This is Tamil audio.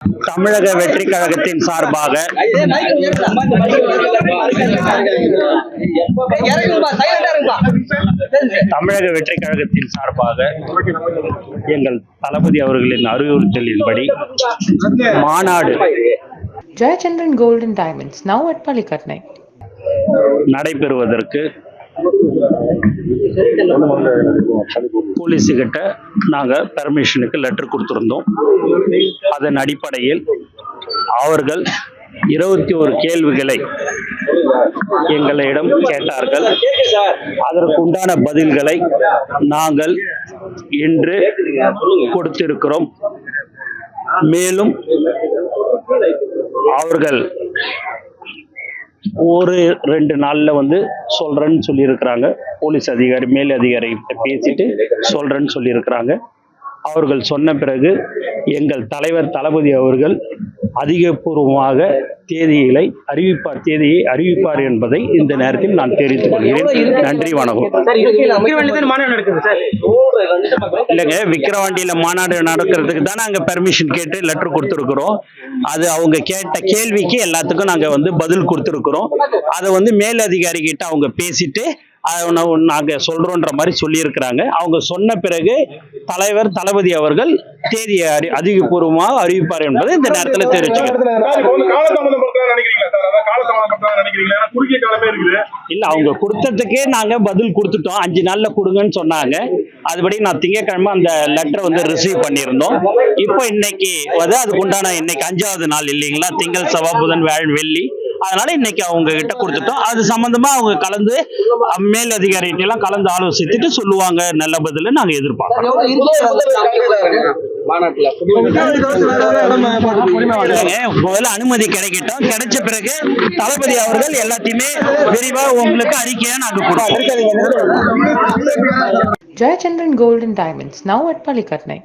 தமிழக வெற்றி கழகத்தின் சார்பாக தமிழக வெற்றி கழகத்தின் சார்பாக எங்கள் தளபதி அவர்களின் அறிவுறுத்தலின்படி மாநாடு Gold and Diamonds, now at Palikatnai. நடைபெறுவதற்கு போலீஸுக்கிட்ட கிட்ட நாங்க பெர்மிஷனுக்கு லெட்டர் கொடுத்துருந்தோம். அதன் அடிப்படையில் அவர்கள் இருபத்தி ஒரு கேள்விகளை எங்களிடம் கேட்டார்கள். அதற்குண்டான பதில்களை நாங்கள் இன்று கொடுத்திருக்கிறோம். மேலும் அவர்கள் ஒரு ரெண்டு நாளில் வந்து சொல்றேன்னு சொல்லியிருக்கிறாங்க. போலீஸ் அதிகாரி மேல் அதிகாரி கிட்ட பேசிட்டு சொல்றேன்னு சொல்லியிருக்கிறாங்க. அவர்கள் சொன்ன பிறகு எங்கள் தலைவர் தளபதி அவர்கள் அதிகபூர்வமாக தேதிகளை அறிவிப்பார் தேதியை அறிவிப்பார் என்பதை இந்த நேரத்தில் நான் தெரிவித்துக் கொள்கிறேன். நன்றி வணக்கம். மாநாடு நடக்குது சார். இல்லைங்க விக்கிரவாண்டியில மாநாடு நடக்கிறதுக்கு தான் நாங்க பெர்மிஷன் கேட்டு லெட்டர் கொடுத்துருக்குறோம். அது அவங்க கேட்ட கேள்விக்கு எல்லாத்துக்கும் நாங்க வந்து பதில் கொடுத்துருக்குறோம். அதை வந்து மேல் அதிகாரி கிட்ட அவங்க பேசிட்டு நாங்கள் சொல்கிறோன்ற மாதிரி சொல்லியிருக்கிறாங்க. அவங்க சொன்ன பிறகு தலைவர் தளபதி அவர்கள் தேதியை அறி அதிகபூர்வமாக அறிவிப்பார் என்பதை இந்த நேரத்தில் தெரிவிச்சுக்கிறேன். இல்லை அவங்க கொடுத்ததுக்கே நாங்கள் பதில் கொடுத்துட்டோம். அஞ்சு நாளில் கொடுங்கன்னு சொன்னாங்க. அதுபடி நான் திங்கட்கிழமை அந்த லெட்டரை வந்து ரிசீவ் பண்ணியிருந்தோம். இப்போ இன்னைக்கு வந்து அதுக்கு உண்டான இன்னைக்கு அஞ்சாவது நாள் இல்லைங்களா? திங்கள் செவ்வாய் புதன் வியாழன் வெள்ளி. அதனால இன்னைக்கு அவங்க கிட்ட கொடுத்துட்டோம். அது சம்பந்தமா அவங்க கலந்து மேல் அதிகாரிகிட்ட எல்லாம் கலந்து ஆலோசித்துட்டு சொல்லுவாங்க. நல்ல பதில் நாங்க எதிர்பார்க்கிறோம். முதல்ல அனுமதி கிடைக்கட்டும். கிடைச்ச பிறகு தளபதி அவர்கள் எல்லாத்தையுமே விரிவா உங்களுக்கு அறிக்கையா நாங்க கொடுப்போம். Gold and Diamonds, now at Palikatnai.